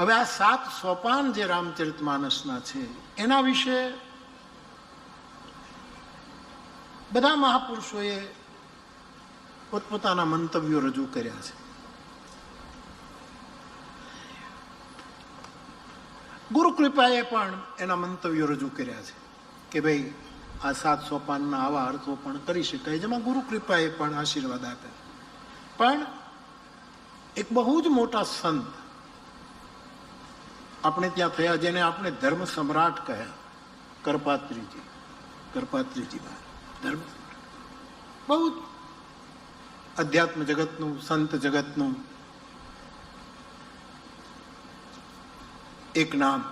હવે આ સાત સોપાન જે રામચરિત માનસના છે, એના વિશે બધા મહાપુરુષોએ પોતપોતાના મંતવ્યો રજૂ કર્યા છે. ગુરુ કૃપાએ પણ એના મંતવ્યો રજૂ કર્યા છે કે ભાઈ, આ સાત સોપાનના આવા અર્થો પણ કરી શકાય, જેમાં ગુરુ કૃપાએ પણ આશીર્વાદ આપ્યા. પણ એક બહુ જ મોટા સંત આપણે ત્યાં થયા જેને આપણે ધર્મ સમ્રાટ કહ્યા. કરપાત્રીજી. કરપાત્રીજી ધર્મ. બહુ અધ્યાત્મ જગતનું, સંત જગતનું એક નામ.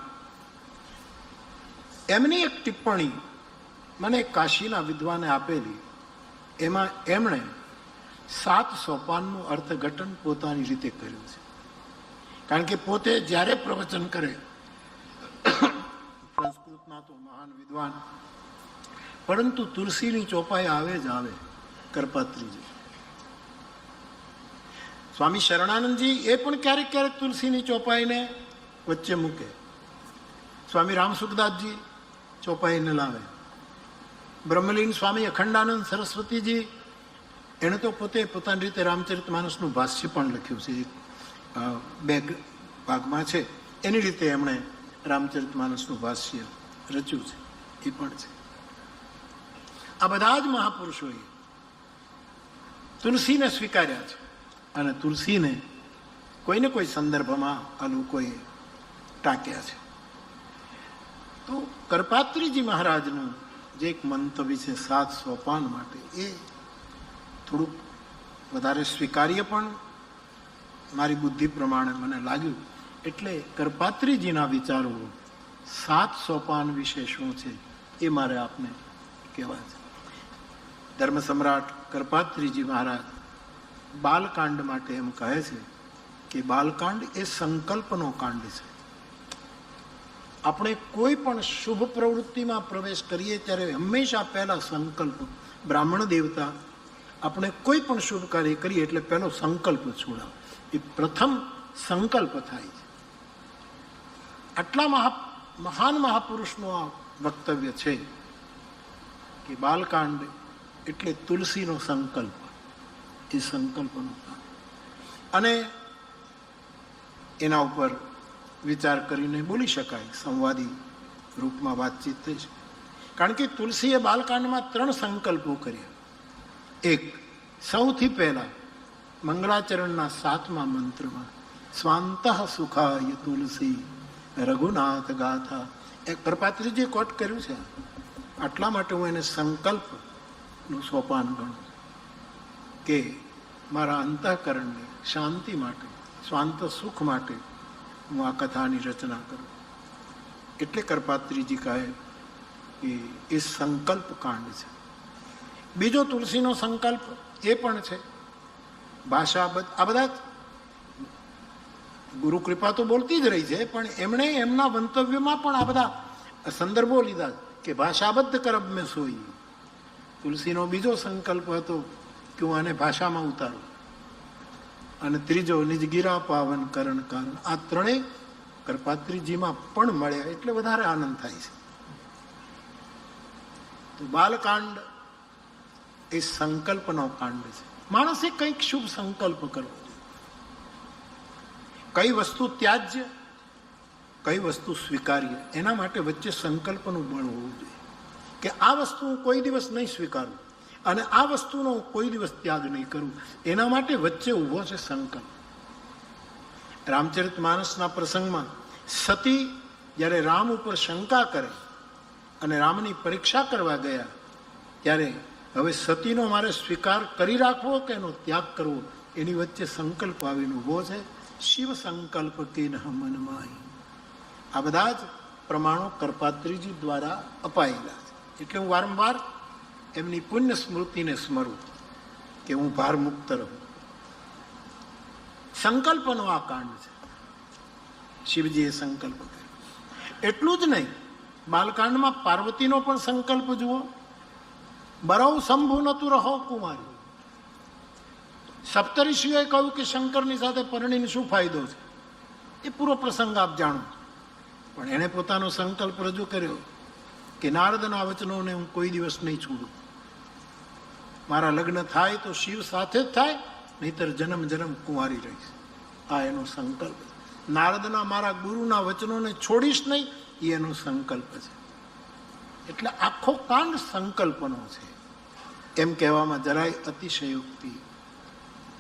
એમની એક ટિપ્પણી મને કાશીના વિદ્વાને આપેલી. એમાં એમણે સાત સોપાનનું અર્થઘટન પોતાની રીતે કર્યું છે. કારણ કે પોતે જ્યારે પ્રવચન કરે, સંસ્કૃતના તો મહાન વિદ્વાન, પરંતુ તુલસીની ચોપાઈ આવે જ આવે, કરપાત્રીજી. સ્વામી શરણાનંદજી એ પણ ક્યારેક ક્યારેક તુલસીની ચોપાઈને વચ્ચે મૂકે. સ્વામી રામસુખદાસજી ચોપાઈને લાવે. બ્રહ્મલીન સ્વામી અખંડાનંદ સરસ્વતીજી, એણે તો પોતે પોતાની રીતે રામચરિત માનસનું ભાષ્ય પણ લખ્યું છે. બે ભાગમાં છે. એની રીતે એમણે રામચરિત માનસનું ભાષ્ય રચ્યું છે. એ પણ છે. આ બધા જ મહાપુરુષોએ તુલસીને સ્વીકાર્યા છે. અને તુલસીને કોઈને કોઈ સંદર્ભમાં આ લોકોએ ટાંક્યા છે. તો કરપાત્રીજી મહારાજનું જે એક મંતવ્ય છે સાત સોપાન માટે, એ થોડુંક વધારે સ્વીકાર્ય પણ મારી બુદ્ધિ પ્રમાણે મને લાગ્યું. એટલે કરપાત્રીજીના વિચારો સાત સોપાન વિશે શું છે એ મારે આપને કહેવા છે. ધર્મ સમ્રાટ કરપાત્રીજી મહારાજ બાલકાંડ માટે એમ કહે છે કે બાલકાંડ એ સંકલ્પનો કાંડ છે. આપણે કોઈ પણ શુભ પ્રવૃત્તિમાં પ્રવેશ કરીએ ત્યારે હંમેશા પહેલા સંકલ્પ બ્રાહ્મણ દેવતા આપણે કોઈ પણ શુભ કાર્ય કરીએ એટલે પહેલો સંકલ્પ છોડાવ. એ પ્રથમ સંકલ્પ થાય છે. આટલા મહા, મહાન મહાપુરુષનું આ વક્તવ્ય છે કે બાલકાંડ એટલે તુલસીનો સંકલ્પ. એ સંકલ્પનો અને એના ઉપર વિચાર કરીને બોલી શકાય, સંવાદી રૂપમાં વાતચીત થઈ છે કારણ કે તુલસીએ બાલકાંડમાં ત્રણ સંકલ્પો કર્યા. એક, સૌથી પહેલા મંગળાચરણના સાતમા મંત્રમાં, સ્વાંત સુખાય તુલસી, રઘુનાથ ગાથા. એ કરપાત્રીજીએ કોટ કર્યું છે. આટલા માટે હું એને સંકલ્પનું સોપાન ગણું કે મારા અંતઃકરણને શાંતિ માટે, સ્વાંત સુખ માટે હું આ કથાની રચના કરું. એટલે કરપાત્રીજી કહે કે એ સંકલ્પ કાંડ છે. બીજો તુલસીનો સંકલ્પ એ પણ છે ભાષા આ બધા જ ગુરુ કૃપા તો બોલતી જ રહી છે, પણ એમણે એમના મંતવ્યમાં પણ આ બધા સંદર્ભો લીધા કે ભાષાબદ્ધ કરબ મેં સોઈ. તુલસીનો બીજો સંકલ્પ હતો કે હું આને ભાષામાં ઉતારું. અને ત્રીજો નિજગીરા પાવન કરણ કારણ આ ત્રણેય કરપાત્રીજીમાં પણ મળ્યા, એટલે વધારે આનંદ થાય છે. તો બાલકાંડ એ સંકલ્પનો કાંડ છે. માણસે કંઈક શુભ સંકલ્પ કરવો. કઈ વસ્તુ ત્યાજ્ય, કઈ વસ્તુ સ્વીકાર્ય, એના માટે વચ્ચે સંકલ્પનું બળ હોવું જોઈએ. કે આ વસ્તુ હું કોઈ દિવસ નહીં સ્વીકારું અને આ વસ્તુનો હું કોઈ દિવસ ત્યાગ નહીં કરું, એના માટે વચ્ચે ઊભો છે સંકલ્પ. રામચરિત માનસના પ્રસંગમાં સતી જ્યારે રામ ઉપર શંકા કરે અને રામની પરીક્ષા કરવા ગયા, ત્યારે હવે સતીનો મારે સ્વીકાર કરી રાખવો કે એનો ત્યાગ કરવો? એની વચ્ચે સંકલ્પ આવીને ઊભો છે. શિવ સંકલ્પ કે મનમાં આ બધા જ પ્રમાણો કરપાત્રીજી દ્વારા અપાયેલા છે. એટલે હું વારંવાર એમની પુણ્ય સ્મૃતિને સ્મરું કે હું ભાર મુક્ત રહું. સંકલ્પનો આ કાંડ છે. શિવજીએ સંકલ્પ કર્યો. એટલું જ નહીં, બાલકાંડમાં પાર્વતીનો પણ સંકલ્પ જુઓ. બરવ શંભુ નતું રહો કુમારી. સપ્તઋષિઓએ કહ્યું કે શંકરની સાથે પરણીને શું ફાયદો છે? એ પૂરો પ્રસંગ આપ જાણો. પણ એણે પોતાનો સંકલ્પ રજૂ કર્યો કે નારદના વચનોને હું કોઈ દિવસ નહીં છોડું. મારા લગ્ન થાય તો શિવ સાથે જ થાય, નહીતર જન્મ જન્મ કુંવારી રહીશ. આ એનો સંકલ્પ નારદના મારા ગુરુના વચનોને છોડીશ નહીં, એ એનો સંકલ્પ છે. એટલે આખો કાંડ સંકલ્પનો છે. એમ કહેવામાં જરાય અતિશયોક્તિ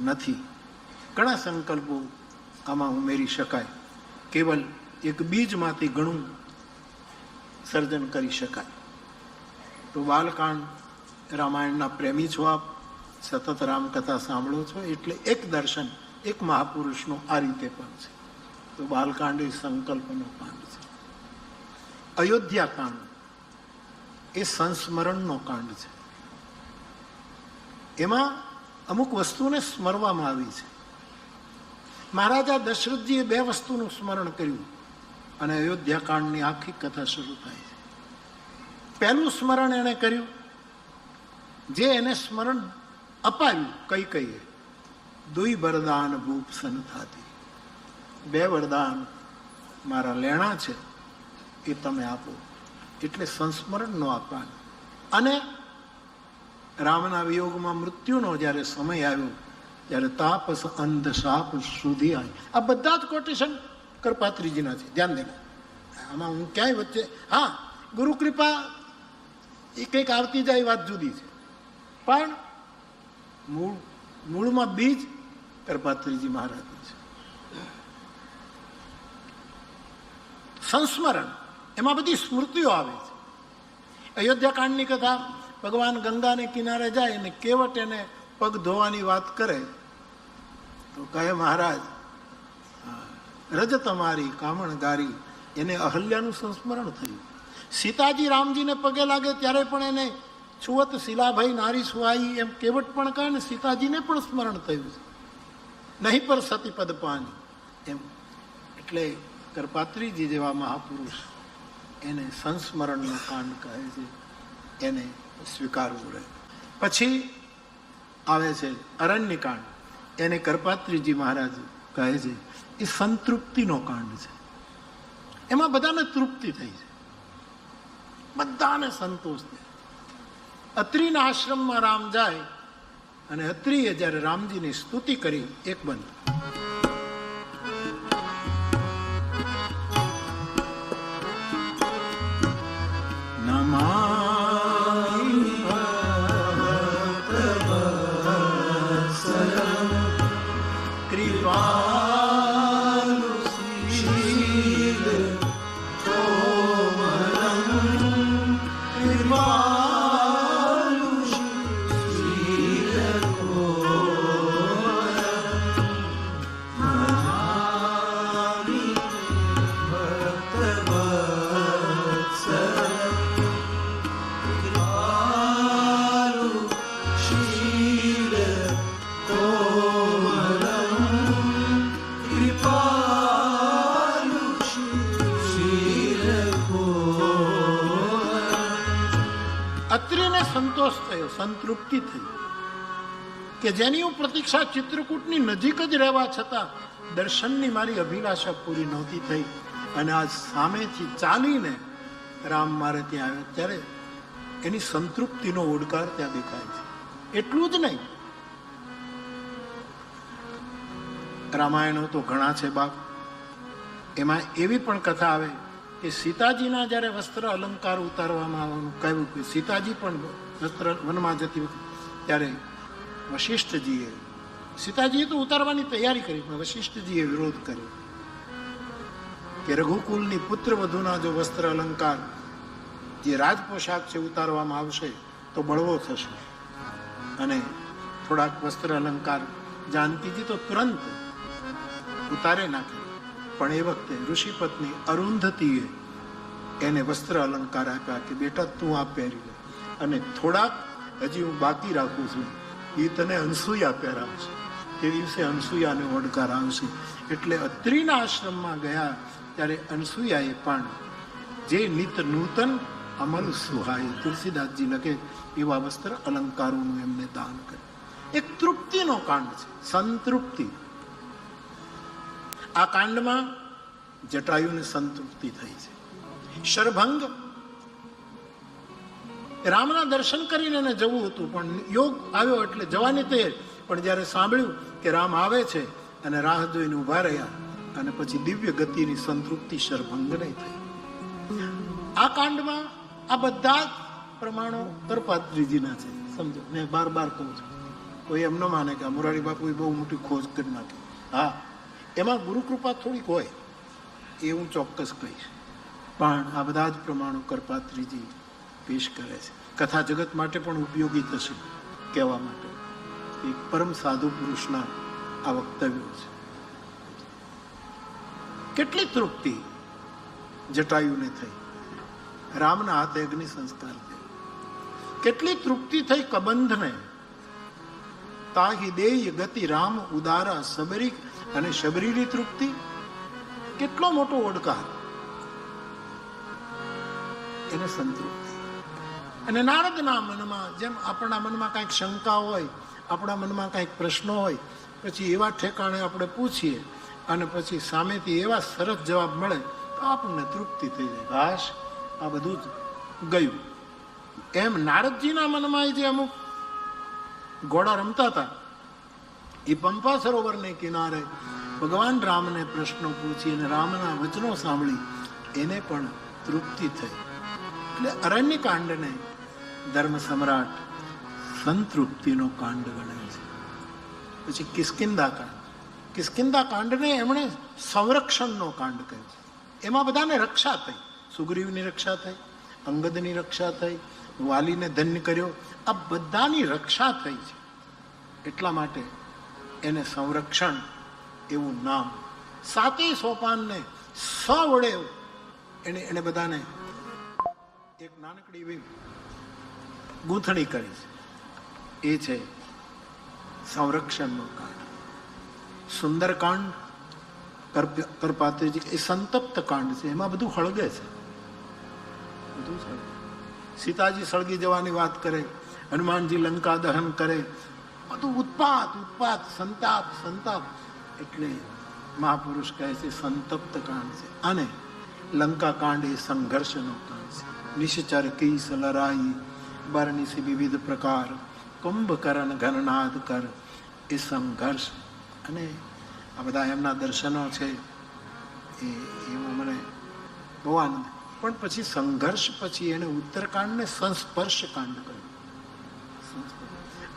નથી. ઘણા સંકલ્પો આમાં ઉમેરી શકાય. કેવલ એક બીજમાંથી ઘણું સર્જન કરી શકાય. તો બાલકાંડ રામાયણના પ્રેમી છો આપ? સતત રામકથા સાંભળો છો? એટલે એક દર્શન, એક મહાપુરુષનું આ રીતે પણ છે. તો બાલકાંડ એ સંકલ્પનો કાંડ છે. અયોધ્યા કાંડ. એ સંસ્મરણનો કાંડ છે. એમાં અમુક વસ્તુને સ્મરવામાં આવી છે. મહારાજા દશરથજીએ બે વસ્તુનું સ્મરણ કર્યું અને અયોધ્યા કાંડની આખી કથા શરૂ થાય છે. પહેલું સ્મરણ એણે કર્યું, જે એને સ્મરણ અપાયું કઈ કઈએ દુઈ વરદાન ભૂપ થતી બે વરદાન મારા લેણા છે, એ તમે આપો. એટલે સંસ્મરણ ન આપવાનું. અને રામના વિયોગમાં મૃત્યુનો જ્યારે સમય આવ્યો, ત્યારે તાપસ, અંધ, સાપ સુધી આવી. આ બધા જ કોટેશન કરપાત્રીજીના છે. ધ્યાન દેવા આમાં હું ક્યાંય વચ્ચે હા, ગુરુ કૃપા એ કંઈક આવતી જાય વાત જુદી છે. પણ મૂળ મૂળમાં બીજ કરપાત્રીજી મહારાજનું છે. સંસ્મરણ. એમાં બધી સ્મૃતિઓ આવે છે. અયોધ્યાકાંડની કથા, ભગવાન ગંગાને કિનારે જાય અને કેવટ એને પગ ધોવાની વાત કરે. તો કહે મહારાજ રજ તમારી કામણગારી એને અહલ્યાનું સંસ્મરણ થયું. સીતાજી રામજીને પગે લાગે ત્યારે પણ એને છુવત શિલાભાઈ નારી સુહાઈ એમ કેવટ પણ કહે ને સીતાજીને પણ સ્મરણ થયું છે. નહીં પર સતી પદ પાની એમ. એટલે કરપાત્રીજી જેવા મહાપુરુષ એને સંસ્મરણનો કાંડ કહે છે, એને સ્વીકારવું રહે. પછી આવે છે અરણ્ય કાંડ એને કરપાત્રીજી મહારાજ કહે છે, એ સંતૃપ્તિનો કાંડ છે. એમાં બધાને તૃપ્તિ થઈ છે. બધાને સંતોષ થાય અત્રિના આશ્રમમાં રામ જાય અને અત્રિએ જ્યારે રામજીની સ્તુતિ કરી, એક બંધ. થયો સંતૃપ્તિ થઈ. કે જેની હું પ્રતીક્ષા ચિત્રકૂટની નજીક જ રહેવા છતાં દર્શનની મારી અભિલાષા પૂરી નહોતી થઈ અને આજ સામેથી ચાલીને રામ મારે ત્યાં આવ્યો. ત્યારે એની સંતૃપ્તિનો ઓડકાર ત્યાં દેખાય છે. એટલું જ નહીં. રામાયણો તો ઘણા છે બાપ. એમાં એવી પણ કથા આવે કે સીતાજીના જ્યારે વસ્ત્ર અલંકાર ઉતારવામાં આવવાનું કહ્યું કે સીતાજી પણ વસ્ત્ર વનમાં જતી વખતે. ત્યારે વશિષ્ઠજીએ, સીતાજીએ તો ઉતારવાની તૈયારી કરી, પણ વશિષ્ઠજીએ વિરોધ કર્યો કે રઘુકુલની પુત્ર વધુના જો વસ્ત્ર અલંકાર જે રાજપોશાક છે ઉતારવામાં આવશે, તો બળવો થશે. અને થોડાક વસ્ત્ર અલંકાર જાનકીજી તો તુરંત ઉતારે નાખે. પણ એ વખતે ઋષિ પત્ની અરુંધતીએ એને વસ્ત્ર અલંકાર આપ્યા કે, બેટા, તું આ પહેરી લે. અને થોડાક હજી હું બાકી રાખું છું. એ તને અનસુયા પહેરાવશે. તે દિવસે અનસુયાને ઓડકાર આવશે. એટલે અત્રિના આશ્રમમાં ગયા ત્યારે અનસુયાએ પણ જે નિત નૂતન અમલ સુહાય, તુલસીદાસજી લખે એવા વસ્ત્ર અલંકારોનું એમને દાન કર્યું. એક તૃપ્તિનો કાંડ છે, સંતૃપ્તિ. આ કાંડમાં જટાયુને સંતૃપ્તિ થઈ છે. શરભંગ રામના દર્શન કરીને એને જવું હતું. પણ યોગ આવ્યો એટલે જવાની તે પણ જ્યારે સાંભળ્યું કે રામ આવે છે અને રાહ જોઈને ઊભા રહ્યા અને પછી દિવ્ય ગતિની સંતૃપ્તિ શરભંગને થઈ. આ કાંડમાં આ બધા જ પ્રમાણો કરપાત્રીજીના છે. સમજો? મેં બાર બાર કહું છું. કોઈ એમ ન માને કે મોરારી બાપુએ બહુ મોટી ખોજ કરી નાખી. હા, એમાં ગુરુકૃપા થોડીક હોય. એ હું ચોક્કસ કહીશ. પણ આ બધા જ પ્રમાણો કરપાત્રીજી પેશ કરે છે. કથા જગત માટે પણ ઉપયોગી થશે, કહેવા માટે. એક પરમ સાધુ પુરુષના આ વક્તવ્યો છે. કેટલી તૃપ્તિ જટાયુને થઈ. રામના હાથે અગ્નિ સંસ્કાર થયો. કેટલી તૃપ્તિ થઈ કબંધને. તાહી દેય ગતિ રામ ઉદારા સબરી અને શબરીની તૃપ્તિ. કેટલો મોટો ઓડકાર. એને સંતૃપ્તિ અને નારદના મનમાં જેમ આપણા મનમાં કાંઈક શંકા હોય, આપણા મનમાં કાંઈક પ્રશ્નો હોય, પછી એવા ઠેકાણે આપણે પૂછીએ અને પછી સામેથી એવા સરસ જવાબ મળે, તો આપણને તૃપ્તિ થઈ જાય. ઘાસ આ બધું જ ગયું. એમ નારદજીના મનમાં જે અમુક ઘોડા રમતા હતા, એ પંપા સરોવરને કિનારે ભગવાન રામને પ્રશ્નો પૂછી અને રામના વચનો સાંભળી, એને પણ તૃપ્તિ થઈ. એટલે અરણ્ય કાંડને ધર્મ સમ્રાટ સંતૃપ્તિનો કાંડ ગણાય છે. પછી કિસ્કિંદા કાંડ. કિસ્કિંદા કાંડને એમણે સંરક્ષણનો કાંડ કહ્યો છે. એમાં બધાને રક્ષા થઈ. સુગ્રીવની રક્ષા થઈ, અંગદની રક્ષા થઈ, વાલીને ધન્ય કર્યો. આ બધાની રક્ષા થઈ છે. એટલા માટે એને સંરક્ષણ એવું નામ સાતે સોપાનને સ વડે એને એને બધાને એક નાનકડી એવી ગૂંથણી કરી છે. એ છે સંરક્ષણનો કાંડ સુંદરકાંડ, કરપ- કરપાત્રીજી, એ સંતપ્ત કાંડ છે. એમાં બધું હળગે છે. બધું. સીતાજી સળગી જવાની વાત કરે, હનુમાનજી લંકા દહન કરે. બધું ઉત્પાત ઉત્પાત, સંતાપ સંતાપ. એટલે મહાપુરુષ કહે છે, સંતપ્ત કાંડ છે. અને લંકા કાંડ એ સંઘર્ષનો કાંડ છે. નિશ્ચર કીસ લરાઈ બરનિસી વિવિધ પ્રકાર કુંભકરણ ઘનનાદ કર, એ સંઘર્ષ. અને આ બધા એમના દર્શનો છે, એ એવો મને બહુ આનંદ. પણ પછી સંઘર્ષ પછી એને ઉત્તરકાંડને સંસ્પર્શ કાંડ કહ્યું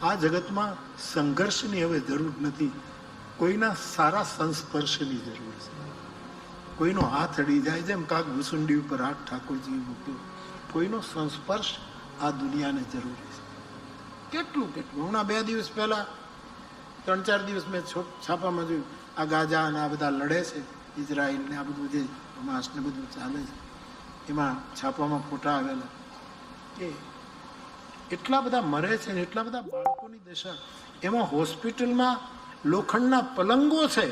આ જગતમાં સંઘર્ષની હવે જરૂર નથી. કોઈના સારા સંસ્પર્શની જરૂર છે. કોઈનો હાથ અડી જાય, જેમ કાક ભૂસુંડી ઉપર હાથ ઠાકોરજી મૂક્યો. કોઈનો સંસ્પર્શ આ દુનિયાને જરૂરી છે. કેટલું કેટલું? હમણાં બે દિવસ પહેલાં, ત્રણ ચાર દિવસ મેં છાપામાં જોયું, આ ગાજા અને આ બધા લડે છે, ઇઝરાયલ ને આ બધું જે હમાસ ને બધું ચાલે છે, એમાં છાપામાં ફોટા આવેલા. કે એટલા બધા મરે છે ને એટલા બધા બાળકોની દશા. એમાં હોસ્પિટલમાં લોખંડના પલંગો છે,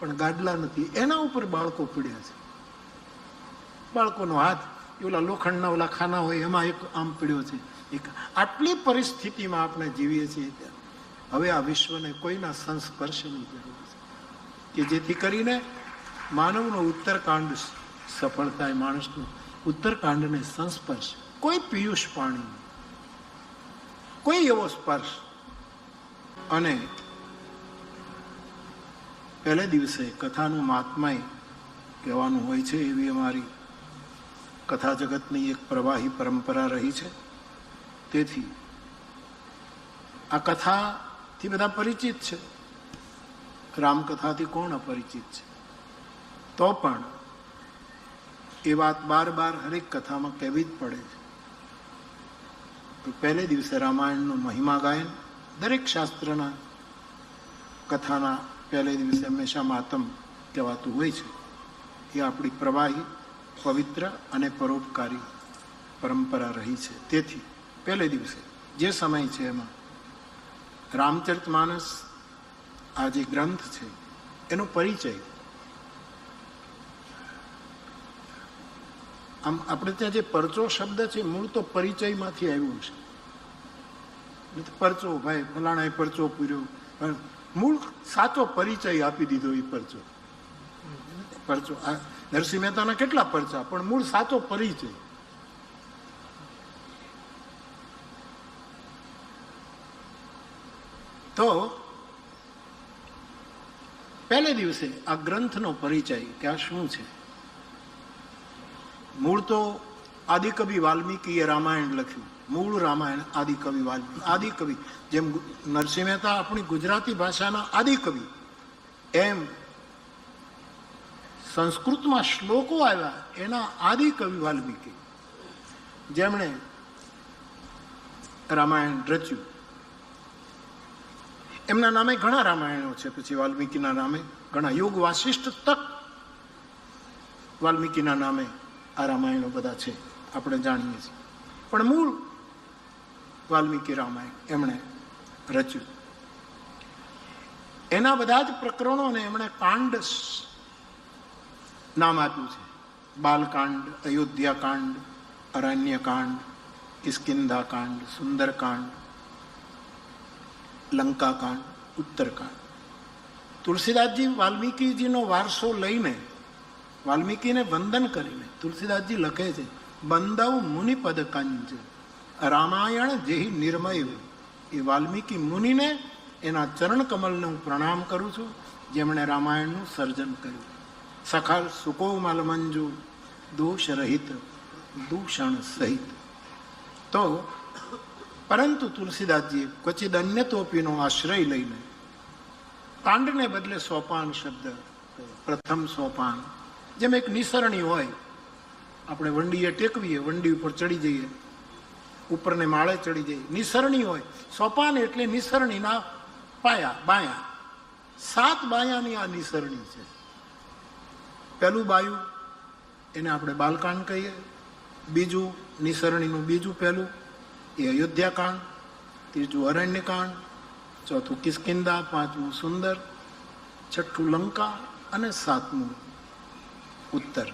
પણ ગાડલા નથી. એના ઉપર બાળકો પીડ્યા છે. બાળકોનો હાથ ઓલા લોખંડના ઓલા ખાના હોય, એમાં એક આમ પીડ્યો છે. એક આટલી પરિસ્થિતિમાં આપણે જીવીએ છીએ ત્યાં. હવે આ વિશ્વને કોઈના સંસ્પર્શની જરૂર છે કે જેથી કરીને માનવનો ઉત્તરકાંડ સફળ થાય, માણસનું ઉત્તરકાંડને સંસ્પર્શ. કોઈ પિયુષ પાણી કોઈ એવો સ્પર્શ. અને પહેલે દિવસે કથાનું મહાત્માય કહેવાનું હોય છે એવી અમારી કથા જગતની એક પ્રવાહી પરંપરા રહી છે. તેથી આ કથાથી બધા પરિચિત છે. રામકથાથી કોણ અપરિચિત છે? તો પણ એ વાત બાર બાર હરેક કથામાં કહેવી જ પડે છે. તો પહેલે દિવસે રામાયણનું મહિમા ગાયન દરેક શાસ્ત્રના કથાના પહેલે દિવસે હંમેશા માતમ કહેવાતું હોય છે. એ આપણી પ્રવાહી પવિત્ર અને પરોપકારી પરંપરા રહી છે. તેથી, પહેલે દિવસે, જે સમય છે એમાં, રામચરિત માનસ આ જે ગ્રંથ છે, એનો પરિચય. આમ, આપણે ત્યાં જે પરચો શબ્દ છે મૂળ તો પરિચયમાંથી આવ્યું છે પરચો, ભાઈ, ફલાણાએ પરચો પૂર્યો. પણ મૂળ સાચો પરિચય આપી દીધો એ પરચો. પરચો, આ નરસિંહ મહેતાના કેટલા પરચા? પણ મૂળ સાચો પરિચય. તો પહેલે દિવસે આ ગ્રંથનો પરિચય કે આ શું છે? મૂળ તો આદિકવિ વાલ્મીકીએ રામાયણ લખ્યું. મૂળ રામાયણ આદિકવિ વાલ્મીકી. આદિકવિ જેમ નરસિંહ મહેતા આપણી ગુજરાતી ભાષાના આદિકવિ. એમ સંસ્કૃતમાં શ્લોકો આવ્યા, એના આદિકવિ વાલ્મીકી. જેમણે રામાયણ રચ્યું. એમના નામે ઘણા રામાયણો છે, પછી વાલ્મીકીના નામે ઘણા યોગ વાસિષ્ઠ તક વાલ્મીકીના નામે આ રામાયણો બધા છે, આપણે જાણીએ છીએ. પણ મૂળ વાલ્મીકી રામાયણ એમણે રચ્યું. એના બધા જ પ્રકરણોને એમણે સ- નામ આપ્યું છે. બાલકાંડ, અયોધ્યાકાંડ, અરણ્યકાંડ ઇસ્કિંદાકાંડ સુંદરકાંડ, લંકાકાંડ, ઉત્તરકાંડ. તુલસીદાસજી વાલ્મીકીજીનો વારસો લઈને, વાલ્મીકીને વંદન કરીને, તુલસીદાસજી લખે છે, બંદવ મુનિપદ કંજ રામાયણ જેહી નિર્મય એ વાલ્મીકી મુનિને એના ચરણ કમલને હું પ્રણામ કરું છું, જેમણે રામાયણનું સર્જન કર્યું. સખા સુકોમલ મંજુ દોષ રહિત દૂષણ સહિત. તો, પરંતુ તુલસીદાસજીએ ક્વચિત અન્યતોપીનો આશ્રય લઈને પાંડને બદલે સોપાન શબ્દ પ્રથમ સોપાન. જેમ એક નિસરણી હોય, આપણે વંડીએ ટેકવીએ, વંડી ઉપર ચડી જઈએ, ઉપરને માળે ચડી જઈએ. નિસરણી હોય. સોપાન એટલે નિસરણીના પાયા, બાયા. સાત બાયાની આ નિસરણી છે. પહેલું બાયું, એને આપણે બાલકાંડ કહીએ. બીજું, નિસરણીનું બીજું પહેલું, એ અયોધ્યાકાંડ. ત્રીજું અરણ્યકાંડ. ચોથું કિસ્કિંદા પાંચમું સુંદર, છઠ્ઠું લંકા અને સાતમું ઉત્તર.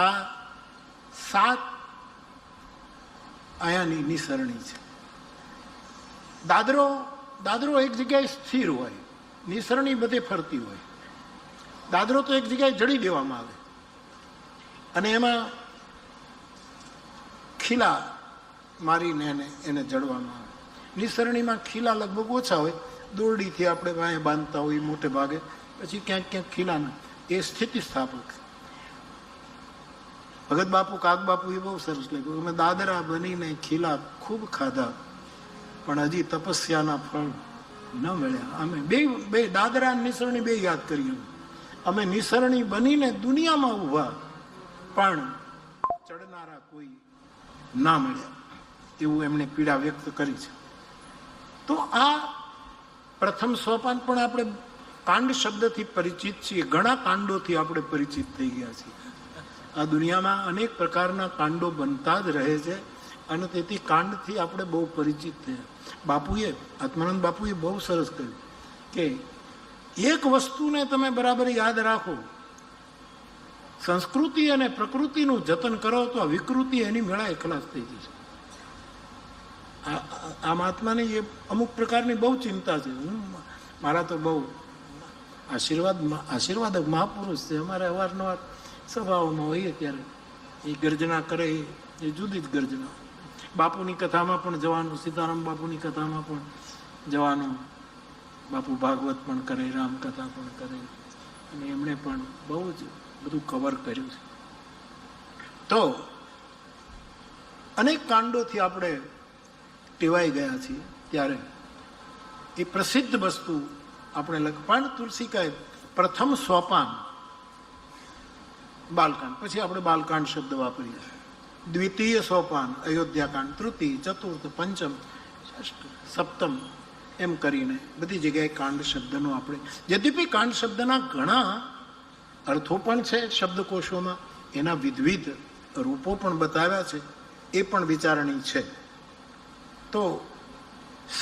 આ સાત આયાની નિસરણી છે. દાદરો દાદરો એક જગ્યાએ સ્થિર હોય. નિસરણી બધે ફરતી હોય. દાદરો તો એક જગ્યાએ જડી દેવામાં આવે. અને એમાં ખીલા મારીને એને એને જડવામાં આવે. નિસરણીમાં ખીલા લગભગ ઓછા હોય. દોરડીથી આપણે વાંહે બાંધતા હોય મોટે ભાગે. પછી ક્યાંક ક્યાંક ખીલાના એ સ્થિતિ સ્થાપક. ભગત બાપુ કાક બાપુ એ બહુ સરસ લખ્યું. અમે દાદરા બનીને ખીલા ખૂબ ખાધા. પણ હજી તપસ્યાના ફળ ન મળ્યા. અમે બે બે દાદરા નિસરણી બે યાદ અમે નિસરણી બનીને દુનિયામાં ઊભા. પણ ચડનારા કોઈ ના મળ્યા. એવું એમણે પીડા વ્યક્ત કરી છે. તો આ પ્રથમ સોપાન પણ આપણે કાંડ શબ્દથી પરિચિત છીએ. ઘણા કાંડોથી આપણે પરિચિત થઈ ગયા છીએ. આ દુનિયામાં અનેક પ્રકારના કાંડો બનતા જ રહે છે અને તેથી કાંડથી આપણે બહુ પરિચિત થયા. બાપુએ, આત્માનંદ બાપુએ બહુ સરસ કહ્યું કે એક વસ્તુને તમે બરાબર યાદ રાખો. સંસ્કૃતિ અને પ્રકૃતિનું જતન કરો તો વિકૃતિ એની મેળાએ ખલાસ થઈ જશે. આ મહાત્માની એ અમુક પ્રકારની બહુ ચિંતા છે. હું મારા તો બહુ આશીર્વાદ, આશીર્વાદક મહાપુરુષ છે. અમારે અવારનવાર સભાઓમાં હોઈએ ત્યારે એ ગર્જના કરે, એ જુદી જ ગર્જના. બાપુની કથામાં પણ જવાનું, સીતારામ બાપુની કથામાં પણ જવાનું. બાપુ ભાગવત પણ કરે, રામકથા પણ કરે. અને એમણે પણ બહુ જ બધું કવર કર્યું છે. તો અનેક કાંડોથી આપણે ટેવાઈ ગયા છીએ ત્યારે એ પ્રસિદ્ધ વસ્તુ આપણે લખપાણ પણ તુલસી કહે પ્રથમ સોપાન બાલકાંડ. પછી આપણે બાલકાંડ શબ્દ વાપરીએ. દ્વિતીય સોપાન, અયોધ્યાકાંડ, તૃતીય, ચતુર્થ, પંચમ, ષષ્ઠ, સપ્તમ એમ કરીને બધી જગ્યાએ કાંડ શબ્દનો આપણે, યદ્યપી કાંડ શબ્દના ઘણા અર્થો પણ છે શબ્દકોશોમાં, એના વિધવિધ રૂપો પણ બતાવ્યા છે, એ પણ વિચારણી છે. તો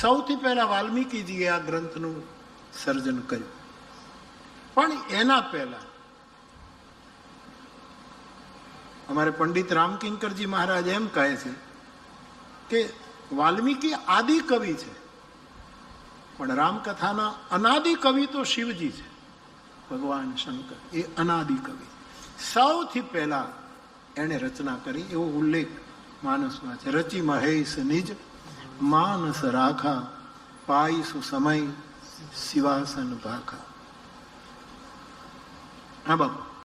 સૌથી પહેલા વાલ્મીકીજીએ આ ગ્રંથનું સર્જન કર્યું. પણ એના પહેલા અમારે પંડિત રામકિંકરજી મહારાજ એમ કહે છે કે વાલ્મીકી આદિ કવિ છે. પણ રામકથાના અનાદિ કવિ તો શિવજી છે. ભગવાન શંકર, એ અનાદિ કવિ. સૌથી પહેલા એણે રચના કરી, એવો ઉલ્લેખ માનસમાં છે, રચી મહેશ નિજ, માનસ રાખા, પાઈસુ સમય શિવાસન ભાખા. હા બાપુ.